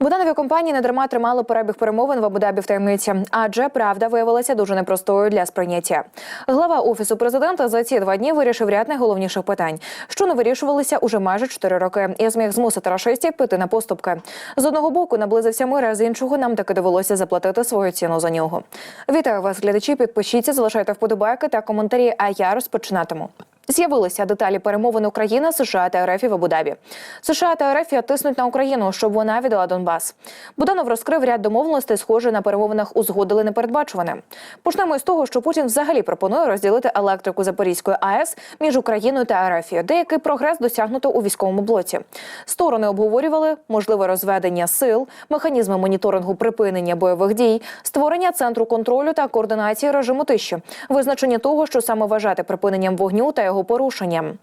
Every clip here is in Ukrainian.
Буданові компанії недарма тримали перебіг перемовин в Абу-Дабі в таємниці, адже правда виявилася дуже непростою для сприйняття. Глава офісу президента за ці два дні вирішив ряд найголовніших питань, що не вирішувалися уже майже чотири роки, і зміг змусити рашистів піти на поступки. З одного боку наблизився мир, а з іншого нам таки довелося заплатити свою ціну за нього. Вітаю вас, глядачі. Підпишіться, залишайте вподобайки та коментарі. А я розпочинатиму. З'явилися деталі перемовин України, США та РФ в Абу-Дабі. США та РФ тиснуть на Україну, щоб вона віддала Донбас. Буданов розкрив ряд домовленостей, схоже на перемовинах узгодили непередбачуване. Почнемо із того, що Путін взагалі пропонує розділити електрику Запорізької АЕС між Україною та РФ. Деякий прогрес досягнуто у військовому блоці. Сторони обговорювали можливе розведення сил, механізми моніторингу припинення бойових дій, створення центру контролю та координації режиму тиші, визначення того, що саме вважати припиненням вогню та його порушенням.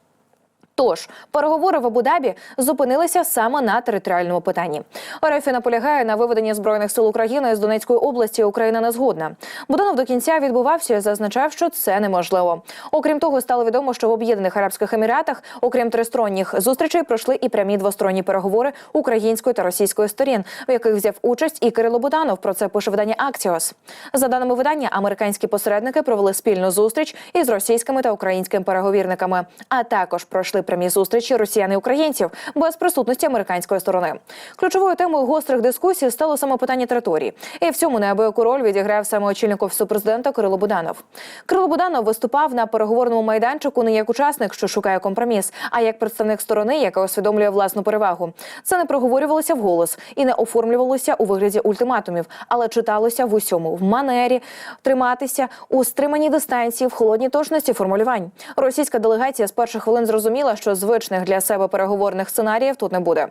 Тож переговори в Абу-Дабі зупинилися саме на територіальному питанні. РФ наполягає на виведенні збройних сил України з Донецької області. Україна не згодна. Буданов до кінця відбувався і зазначав, що це неможливо. Окрім того, стало відомо, що в Об'єднаних Арабських Еміратах, окрім тристоронніх зустрічей, пройшли і прямі двосторонні переговори української та російської сторін, в яких взяв участь і Кирило Буданов. Про це пише видання Акціос. За даними видання, американські посередники провели спільну зустріч із російськими та українськими переговірниками, а також пройшли прямі зустрічі росіян і українців без присутності американської сторони. Ключовою темою гострих дискусій стало саме питання території, і в цьому неабияку роль відіграв саме очільник офісу президента Кирило Буданов. Кирило Буданов виступав на переговорному майданчику не як учасник, що шукає компроміс, а як представник сторони, яка усвідомлює власну перевагу. Це не проговорювалося вголос і не оформлювалося у вигляді ультиматумів, але читалося в усьому в манері триматися у стриманій дистанції, в холодній точності формулювань. Російська делегація з перших хвилин зрозуміла, що звичних для себе переговорних сценаріїв тут не буде.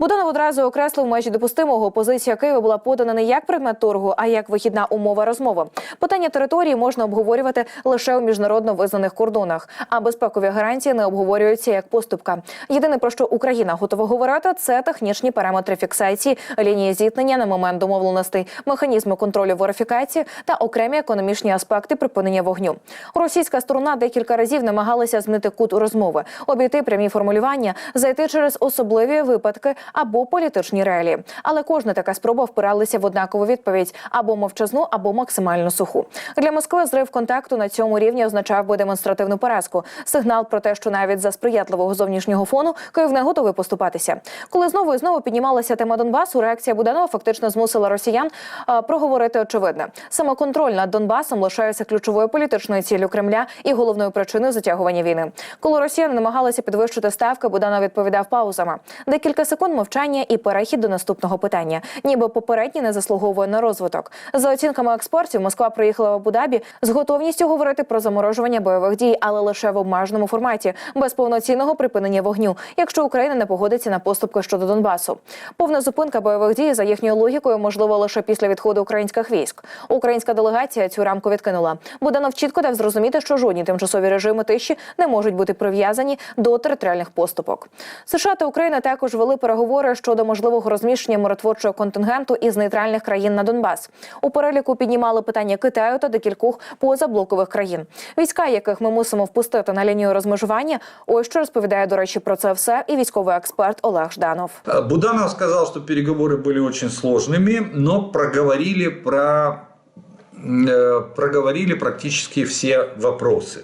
Буданов одразу окреслив межі допустимого. Позиція Києва була подана не як предмет торгу, а як вихідна умова розмови. Питання території можна обговорювати лише у міжнародно визнаних кордонах, а безпекові гарантії не обговорюються як поступка. Єдине про що Україна готова говорити, це технічні параметри фіксації лінії зіткнення на момент домовленостей, механізми контролю верифікації та окремі економічні аспекти припинення вогню. Російська сторона декілька разів намагалася змінити кут розмови, обійти прямі формулювання, зайти через особливі випадки або політичні реалії. Але кожна така спроба впиралася в однакову відповідь або мовчазну, або максимально суху. Для Москви зрив контакту на цьому рівні означав би демонстративну поразку. Сигнал про те, що навіть за сприятливого зовнішнього фону Київ не готовий поступатися. Коли знову і знову піднімалася тема Донбасу, реакція Буданова фактично змусила росіян проговорити очевидне. Саме контроль над Донбасом лишається ключовою політичною ціллю Кремля і головною причиною затягування війни. Коли росіяни намагалися підвищити ставки, Буданов відповідав паузами. Декілька секунд мовчання і перехід до наступного питання, ніби попереднє не заслуговує на розвиток. За оцінками експертів, Москва приїхала в Абу-Дабі з готовністю говорити про заморожування бойових дій, але лише в обмеженому форматі, без повноцінного припинення вогню, якщо Україна не погодиться на поступки щодо Донбасу. Повна зупинка бойових дій за їхньою логікою можливо лише після відходу українських військ. Українська делегація цю рамку відкинула. Буданов чітко дав зрозуміти, що жодні тимчасові режими тиші не можуть бути прив'язані до територіальних поступок. США та Україна також вели переговори щодо можливого розміщення миротворчого контингенту із нейтральних країн на Донбас. У переліку піднімали питання Китаю та декількох позаблокових країн, війська, яких ми мусимо впустити на лінію розмежування. Ось що розповідає до речі про це все і військовий експерт Олег Жданов. Буданов сказал, что переговоры были очень сложными, но проговорили про э, проговорили практически все вопросы.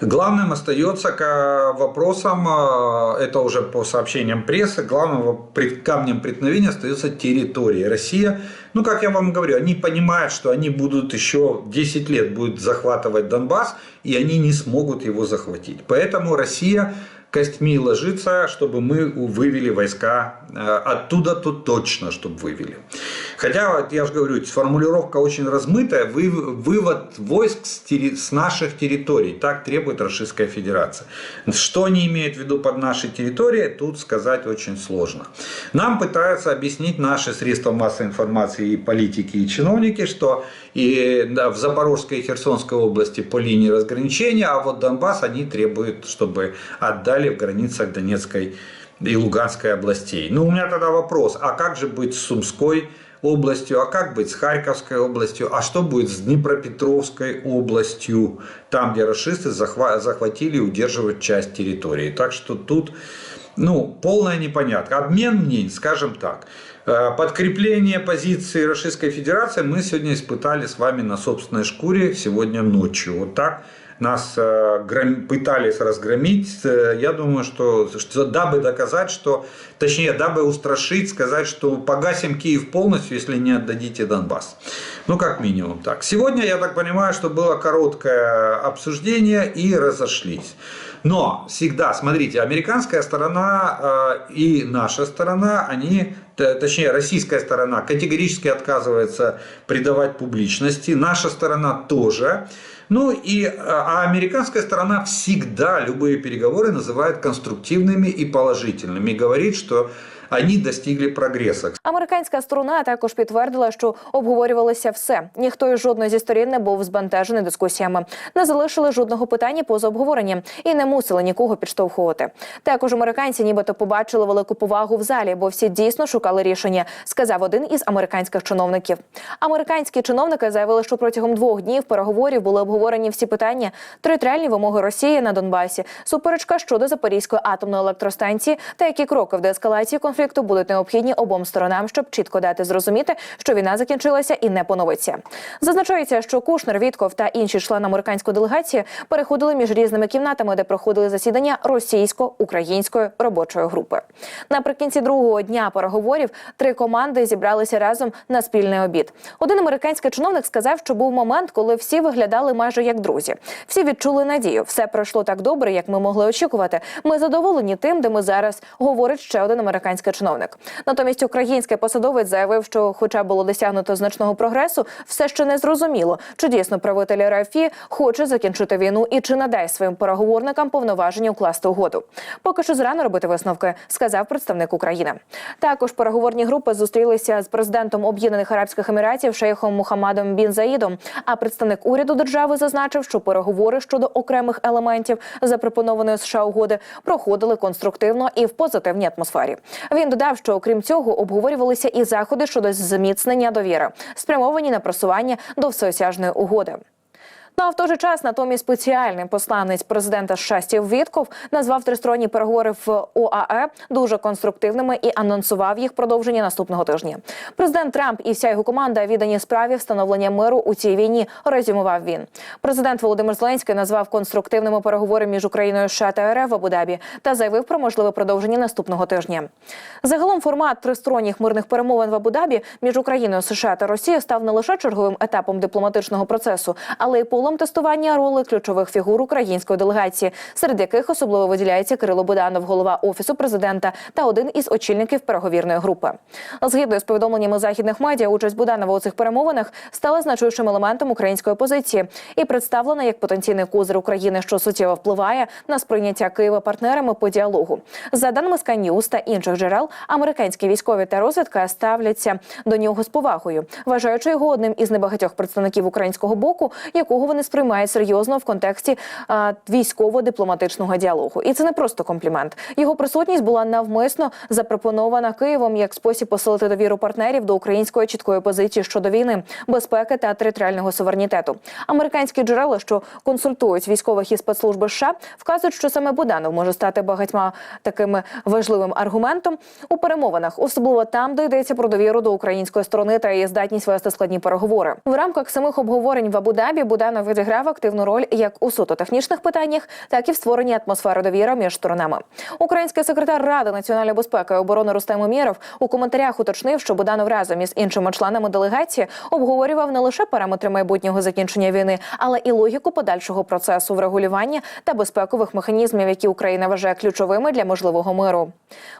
Главным остается к вопросам, э, это уже по сообщениям прессы, главным камнем преткновения остается территория. Россия, ну как я вам говорю, они понимают, что они будут еще 10 лет будут захватывать Донбасс, и они не смогут его захватить. Поэтому Россия костьми ложится, чтобы мы вывели войска э, оттуда, то точно, чтобы вывели. Хотя, вот я же говорю, формулировка очень размытая, вы- вывод войск с, терри- с наших территорий, так требует Российская Федерация. Что они имеют в виду под нашей территорией, тут сказать очень сложно. Нам пытаются объяснить наши средства массовой информации и политики, и чиновники, что и да, в Запорожской и Херсонской области по линии разграничения, а вот Донбасс они требуют, чтобы отдали в границах Донецкой и Луганской областей. Ну, у меня тогда вопрос, а как же быть с Сумской областью, а как быть с Харьковской областью, а что будет с Днепропетровской областью, там, где расисты захва- захватили и удерживают часть территории. Так что тут ну, полная непонятка. Обмен мнений, скажем так. Э, Подкрепление позиции Российской Федерации мы сегодня испытали с вами на собственной шкуре сегодня ночью. Вот так нас э, гром- пытались разгромить. Э, Я думаю, что, что дабы доказать, что, точнее, дабы устрашить, сказать, что погасим Киев полностью, если не отдадите Донбасс. Ну, как минимум так. Сегодня, я так понимаю, что было короткое обсуждение и разошлись. Но всегда, смотрите, американская сторона э, и наша сторона, они, точнее, российская сторона категорически отказывается придавать публичности, наша сторона тоже. Ну и э, а американская сторона всегда любые переговоры называет конструктивными и положительными. И говорит, что они достигли прогресса. Американська сторона також підтвердила, що обговорювалося все. Ніхто із жодної зі сторін не був збентежений дискусіями, не залишили жодного питання поза обговоренням і не мусили нікого підштовхувати. Також американці, нібито побачили велику повагу в залі, бо всі дійсно шукали рішення, сказав один із американських чиновників. Американські чиновники заявили, що протягом двох днів переговорів були обговорені всі питання, територіальні вимоги Росії на Донбасі, суперечка щодо Запорізької атомної електростанції та які кроки в деескалації конфлікту будуть необхідні обом сторонам, щоб чітко дати зрозуміти, що війна закінчилася і не поновиться. Зазначається, що Кушнер, Вітков та інші члени американської делегації переходили між різними кімнатами, де проходили засідання російсько-української робочої групи. Наприкінці другого дня переговорів три команди зібралися разом на спільний обід. Один американський чиновник сказав, що був момент, коли всі виглядали майже як друзі. Всі відчули надію. Все пройшло так добре, як ми могли очікувати. Ми задоволені тим, де ми зараз, говорить ще один американський чиновник. Натомість український посадовець заявив, що, хоча було досягнуто значного прогресу, все ще не зрозуміло, чи дійсно правитель РФ хоче закінчити війну і чи надай своїм переговорникам повноваження укласти угоду. Поки що зрано робити висновки, сказав представник України. Також переговорні групи зустрілися з президентом Об'єднаних Арабських Еміратів шейхом Мухаммадом Бін Заїдом. А представник уряду держави зазначив, що переговори щодо окремих елементів запропонованої США угоди проходили конструктивно і в позитивній атмосфері. Він додав, що окрім цього обговорювалися і заходи щодо зміцнення довіри, спрямовані на просування до всеосяжної угоди. Ну а в той же час натомість спеціальний посланець президента США Стів Вітков назвав тристоронні переговори в ОАЕ дуже конструктивними і анонсував їх продовження наступного тижня. Президент Трамп і вся його команда віддані справі встановлення миру у цій війні. Резюмував він. Президент Володимир Зеленський назвав конструктивними переговори між Україною США та РФ в Абу-Дабі та заявив про можливе продовження наступного тижня. Загалом формат тристоронніх мирних перемовин в Абу-Дабі між Україною, США та Росією став не лише черговим етапом дипломатичного процесу, але й полем тестування роли ключових фігур української делегації, серед яких особливо виділяється Кирило Буданов, голова офісу президента та один із очільників переговірної групи. Згідно з повідомленнями західних медіа, участь Буданова у цих перемовинах стала значущим елементом української позиції і представлена як потенційний козир України, що суттєво впливає на сприйняття Києва партнерами по діалогу. За даними News та інших джерел, американські військові та розвідка ставляться до нього з повагою, вважаючи його одним із небагатьох представників українського боку, якого вони сприймають серйозно в контексті військово-дипломатичного діалогу. І це не просто комплімент. Його присутність була навмисно запропонована Києвом як спосіб посилити довіру партнерів до української чіткої позиції щодо війни, безпеки та територіального суверенітету. Американські джерела, що консультують військових і спецслужби США, вказують, що саме Буданов може стати багатьма такими важливим аргументом у перемовинах, особливо там, де йдеться про довіру до української сторони та її здатність вести складні переговори. В рамках самих обговорень в Абу-Дабі Буданов відіграв активну роль як у суто технічних питаннях, так і в створенні атмосфери довіри між сторонами. Український секретар Ради національної безпеки і оборони Рустем Умєров у коментарях уточнив, що Буданов разом із іншими членами делегації обговорював не лише параметри майбутнього закінчення війни, але і логіку подальшого процесу врегулювання та безпекових механізмів, які Україна вважає ключовими для можливого миру.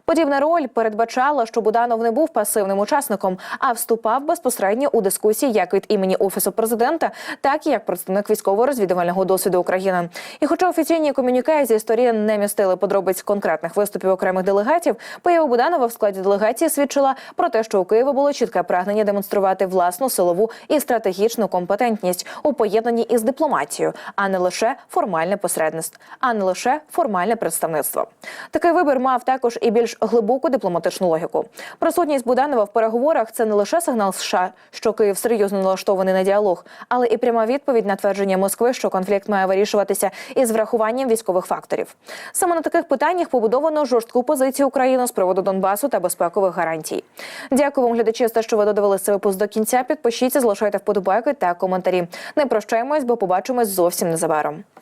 Подібна роль передбачала, що Буданов не був пасивним учасником, а вступав безпосередньо у дискусії як від імені офісу президента, так і як представник військово-розвідувального досвіду України. І, хоча офіційні комюніке зі сторін не містили подробиць конкретних виступів окремих делегатів, поява Буданова в складі делегації свідчила про те, що у Києва було чітке прагнення демонструвати власну силову і стратегічну компетентність у поєднанні із дипломатією, а не лише формальне посередництво, а не лише формальне представництво. Такий вибір мав також і більш глибоку дипломатичну логіку. Присутність Буданова в переговорах це не лише сигнал США, що Київ серйозно налаштований на діалог, але і пряма відповідь на твердження Москви, що конфлікт має вирішуватися із врахуванням військових факторів. Саме на таких питаннях побудовано жорстку позицію України з приводу Донбасу та безпекових гарантій. Дякую вам, глядачі, за те, що ви додивилися випуск до кінця. Підпишіться, залишайте вподобайки та коментарі. Не прощаємось, бо побачимось зовсім незабаром.